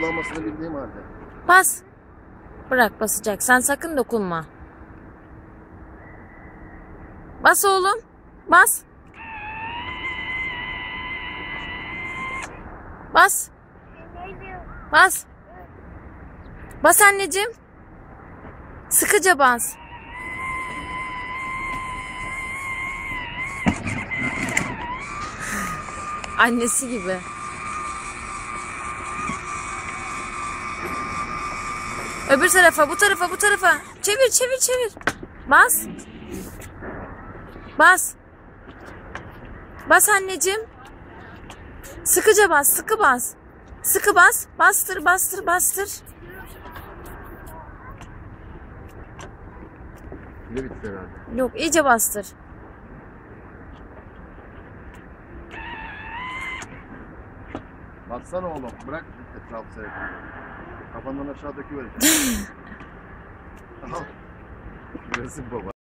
kullanmasını bildiğim halde. Bas. Bırak basacak. Sen sakın dokunma. Bas oğlum. Bas. Bas. Bas. Bas anneciğim. Sıkıca bas. Annesi gibi. Öbür tarafa, bu tarafa, bu tarafa. Çevir, çevir, çevir. Bas. Bas. Bas anneciğim. Sıkıca bas, sıkı bas. Sıkı bas. Bastır, bastır, bastır. Pili bitti herhalde. Yok, iyice bastır. Baksana oğlum. Bırak etrafı seyredin. Kafandan aşağı döküvereceğim. Al. Resim baba.